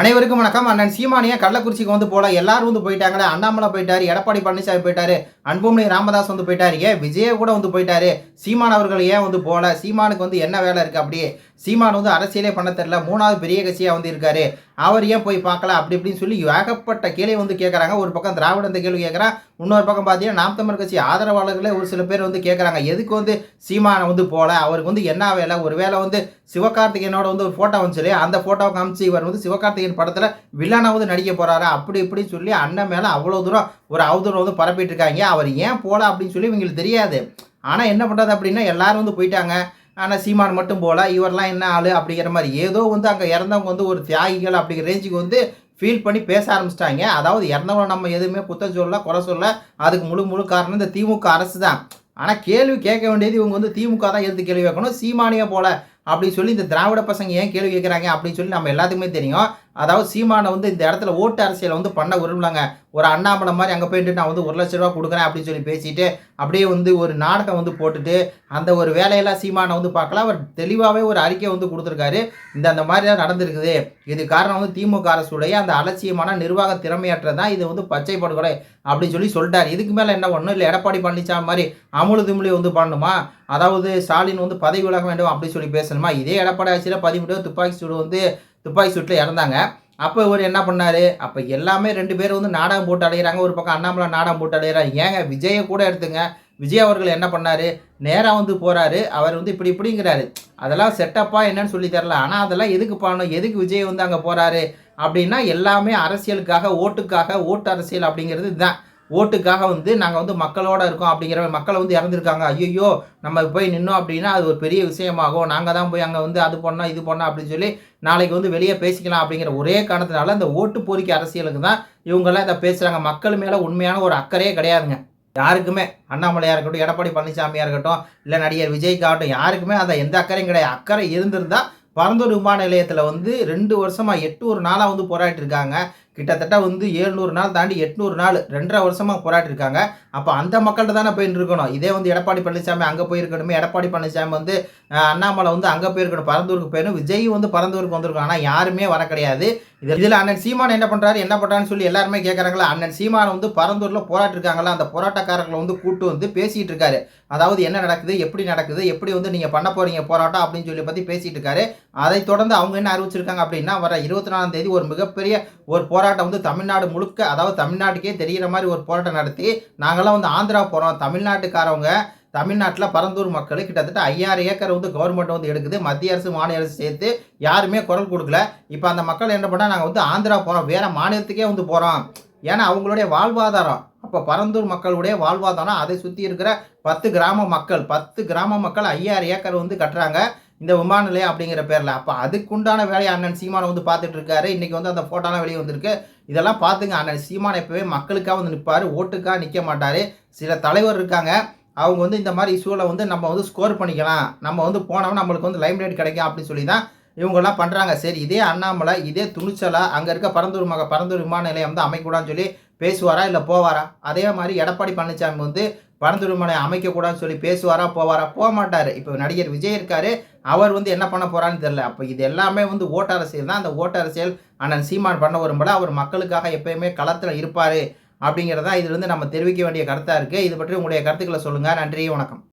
அனைவருக்கும் வணக்கம். அண்ணன் சீமானியா கள்ளக்குறிச்சிக்கு வந்து போல எல்லாரும் வந்து போயிட்டாங்களே. அண்ணாமலை போயிட்டாரு எடப்பாடி பழனிசாமி போயிட்டாரு அன்புமணி ராமதாஸ் வந்து போயிட்டாரு. ஏன் விஜய கூட வந்து போயிட்டாரு? சீமான் அவர்கள் ஏன் வந்து போல சீமானுக்கு வந்து என்ன வேலை இருக்கு அப்படியே? சீமான் வந்து அரசியலே பண்ண தெரியல. மூணாவது பெரிய கட்சியா வந்து இருக்காரு. அவர் ஏன் போய் பார்க்கல? அப்படி இப்படின்னு சொல்லி ஏகப்பட்ட கேள்வி வந்து கேட்குறாங்க ஒரு பக்கம் திராவிட இந்த கேள்வி கேட்குறான் இன்னொரு பக்கம் பார்த்தீங்கன்னா நாம் தமிழ் கட்சி ஆதரவாளர்களே ஒரு சில பேர் வந்து கேட்குறாங்க எதுக்கு வந்து சீமானை வந்து போல? அவருக்கு வந்து என்ன வேலை? ஒரு வேலை வந்து சிவகார்த்திகேயனோட வந்து ஒரு ஃபோட்டோ வந்துச்சு. அந்த ஃபோட்டோவை காமிச்சு இவர் வந்து சிவகார்த்திகேயன் படத்தில் வில்லனா வந்து நடிக்க போகிறாரு அப்படி இப்படி சொல்லி அண்ணன் மேலே அவ்வளோ தூரம் ஒரு அவதூறு வந்து பரப்பிட்டு இருக்காங்க. அவர் ஏன் போல அப்படின்னு சொல்லி இவங்களுக்கு தெரியாது. ஆனால் என்ன பண்ணுறது அப்படின்னா எல்லாரும் வந்து போயிட்டாங்க. ஆனால் சீமான் மட்டும் போல இவரெல்லாம் என்ன ஆளு அப்படிங்கிற மாதிரி ஏதோ வந்து அங்கே இறந்தவங்க வந்து ஒரு தியாகிகள் அப்படிங்கிற ரேஞ்சுக்கு வந்து ஃபீல் பண்ணி பேச ஆரம்பிச்சிட்டாங்க. அதாவது இறந்தவங்க நம்ம எதுவுமே குத்தம் சொல்ல குறை சொல்ல அதுக்கு முழு முழு காரணம் இந்த திமுக அரசு தான். ஆனால் கேள்வி கேட்க வேண்டியது இவங்க வந்து திமுக தான் எடுத்து கேள்வி கேட்கணும். சீமானியை போல அப்படின்னு சொல்லி இந்த திராவிட பசங்க ஏன் கேள்வி கேட்குறாங்க அப்படின்னு சொல்லி நம்ம எல்லாத்துக்குமே தெரியும். அதாவது சீமானை வந்து இந்த இடத்துல ஓட்டு அரசியலை வந்து பண்ண விரும்பலாங்க. ஒரு அண்ணாமலை மாதிரி அங்கே போயிட்டு நான் வந்து ஒரு லட்ச ரூபா கொடுக்குறேன் அப்படின்னு சொல்லி பேசிட்டு அப்படியே வந்து ஒரு நாடகம் வந்து போட்டுட்டு அந்த ஒரு வேலையெல்லாம் சீமானை வந்து பார்க்கல. அவர் தெளிவாகவே ஒரு அறிக்கை வந்து கொடுத்துருக்காரு. இந்த அந்த மாதிரி தான் நடந்திருக்குது. இது காரணம் வந்து திமுக அரசுடைய அந்த அலட்சியமான நிர்வாக திறமையற்றது தான். இது வந்து பச்சை படுகொலை அப்படின்னு சொல்லி சொல்லிட்டார். இதுக்கு மேலே என்ன பண்ணணும் இல்லை. எடப்பாடி பழனிசாமி மாதிரி அமுழு திமுழி வந்து பண்ணணுமா? அதாவது ஸ்டாலின் வந்து பதவி விலக வேண்டும் அப்படின்னு சொல்லி பேசணுமா? இதே எடப்பாடி ஆட்சியில் பதிவு துப்பாக்கி சூடு வந்து துப்பாக்கி சூட்டில் இறந்தாங்க. அப்போ இவர் என்ன பண்ணார்? அப்போ எல்லாமே ரெண்டு பேரும் வந்து நாடகம் போட்டு அடைகிறாங்க ஒரு பக்கம் அண்ணாமலை நாடகம் போட்டு அடைகிறாங்க ஏங்க விஜயை கூட எடுத்துங்க. விஜய் அவர்கள் என்ன பண்ணார்? நேராக வந்து போகிறாரு அவர் வந்து இப்படி இப்படிங்கிறாரு. அதெல்லாம் செட்டப்பா என்னன்னு சொல்லி தரல ஆனால் அதெல்லாம் எதுக்கு பண்ணணும்? எதுக்கு விஜய் வந்து அங்கே போகிறாரு அப்படின்னா எல்லாமே அரசியலுக்காக ஓட்டுக்காக ஓட்டு அரசியல் அப்படிங்கிறது இதுதான். ஓட்டுக்காக வந்து நாங்கள் வந்து மக்களோட இருக்கோம் அப்படிங்கிற மக்களை வந்து இறந்துருக்காங்க. ஐயோ நம்ம போய் நின்னோம் அப்படின்னா அது ஒரு பெரிய விஷயமாகும். நாங்கள் தான் போய் அங்கே வந்து அது பண்ணோம் இது பண்ணோம் அப்படின்னு சொல்லி நாளைக்கு வந்து வெளியே பேசிக்கலாம் அப்படிங்கிற ஒரே காரணத்தினால இந்த ஓட்டு போரிக்கை அரசியலுக்கு தான் இவங்கெல்லாம் இதை பேசுகிறாங்க மக்கள் மேலே உண்மையான ஒரு அக்கறையே கிடையாதுங்க. யாருக்குமே அண்ணாமலையாக இருக்கட்டும் எடப்பாடி பழனிசாமியாக இருக்கட்டும் இல்லை நடிகர் விஜய்க்காகட்டும் யாருக்குமே அதை எந்த அக்கறையும் கிடையாது. அக்கறை இருந்திருந்தால் பரந்தூர் விமான நிலையத்தில் வந்து ரெண்டு வருஷமாக எட்டு ஒரு நாளாக வந்து போராடிட்டு இருக்காங்க. கிட்டத்தட்ட வந்து ஏழ்நூறு நாள் தாண்டி எட்நூறு நாள் ரெண்டரை வருஷமாக போராட்டிருக்காங்க அப்போ அந்த மக்கள்கிட்ட தானே போயின்னு இருக்கணும் இதே வந்து எடப்பாடி பழனிசாமி அங்கே போயிருக்கணுமே. எடப்பாடி பழனிசாமி வந்து அண்ணாமலை வந்து அங்கே போயிருக்கணும். பரந்தூருக்கு போயிடும் விஜய் வந்து பரந்தூருக்கு வந்திருக்கணும் ஆனால் யாருமே வர கிடையாது. இது இதில் அண்ணன் சீமான் என்ன பண்ணுறாரு என்ன பண்ணுறான்னு சொல்லி எல்லாருமே கேட்குறாங்களா அண்ணன் சீமான் வந்து பரந்தூரில் போராட்டிருக்காங்களா அந்த போராட்டக்காரர்களை வந்து கூட்டு வந்து பேசிகிட்டு இருக்காரு அதாவது என்ன நடக்குது? எப்படி நடக்குது? எப்படி வந்து நீங்கள் பண்ண போகிறீங்க போராட்டம் அப்படின்னு சொல்லி பற்றி பேசிகிட்டு இருக்காரு அதை தொடர்ந்து அவங்க என்ன அறிவிச்சிருக்காங்க அப்படின்னா வர இருபத்தி நாலாம் தேதி ஒரு மிகப்பெரிய ஒரு போராட்டம் போராட்டம் வந்து தமிழ்நாடு முழுக்க அதாவது தமிழ்நாட்டுக்கே தெரிகிற மாதிரி ஒரு போராட்டம் நடத்தி நாங்களாம் வந்து ஆந்திரா போகிறோம் தமிழ்நாட்டுக்காரவங்க தமிழ்நாட்டில் பரந்தூர் மக்கள் கிட்டத்தட்ட ஐயாயிரம் ஏக்கர் வந்து கவர்மெண்ட் வந்து எடுக்குது. மத்திய அரசு மாநில அரசு சேர்த்து யாருமே குரல் கொடுக்கல. இப்போ அந்த மக்கள் என்ன பண்ணால் நாங்கள் வந்து ஆந்திரா போகிறோம் வேறு மாநிலத்துக்கே வந்து போகிறோம் ஏன்னா அவங்களுடைய வாழ்வாதாரம். அப்போ பரந்தூர் மக்களுடைய வாழ்வாதாரம் அதை சுற்றி இருக்கிற பத்து கிராம மக்கள் பத்து கிராம மக்கள் ஐயாயிரம் ஏக்கர் வந்து கட்டுறாங்க. இந்த விமான நிலையம் அப்படிங்கிற பேரில். அப்போ அதுக்குண்டான வேலையை அண்ணன் சீமானை வந்து பார்த்துட்டு இருக்காரு. இன்றைக்கி வந்து அந்த ஃபோட்டோலாம் வெளியே வந்திருக்கு. இதெல்லாம் பார்த்துங்க அண்ணன் சீமான் எப்போவே மக்களுக்காக வந்து நிற்பார் ஓட்டுக்காக நிற்க மாட்டார். சில தலைவர் இருக்காங்க. அவங்க வந்து இந்த மாதிரி இஷ்யூவில் வந்து நம்ம வந்து ஸ்கோர் பண்ணிக்கலாம். நம்ம வந்து போனோம்னா நம்மளுக்கு வந்து லைம் லைட் கிடைக்கும் அப்படின்னு சொல்லி தான் இவங்கெல்லாம் பண்ணுறாங்க சரி இதே அண்ணாமலை இதே துணிச்சலாக அங்கே இருக்க பரந்தூர் மக பரந்தூர் விமான நிலையம் வந்து அமைக்கூடாதுன்னு சொல்லி பேசுவாரா இல்லை போவாரா? அதே மாதிரி எடப்பாடி பழனிசாமி வந்து பரந்துருமனை அமைக்கக்கூடாதுன்னு சொல்லி பேசுவாரா போவாரா? போக மாட்டார் இப்போ நடிகர் விஜய் இருக்காரு. அவர் வந்து என்ன பண்ண போகிறான்னு தெரில அப்போ இது எல்லாமே வந்து ஓட்ட அரசியல் தான். அந்த ஓட்ட அரசியல் அண்ணன் சீமான் பண்ண வரும்போது அவர் மக்களுக்காக எப்பயுமே களத்தில் இருப்பார் அப்படிங்கிறதான் இதுலேருந்து நம்ம தெரிவிக்க வேண்டிய கருத்தாக இருக்குது இது பற்றி உங்களுடைய கருத்துக்களை சொல்லுங்கள் நன்றி வணக்கம்.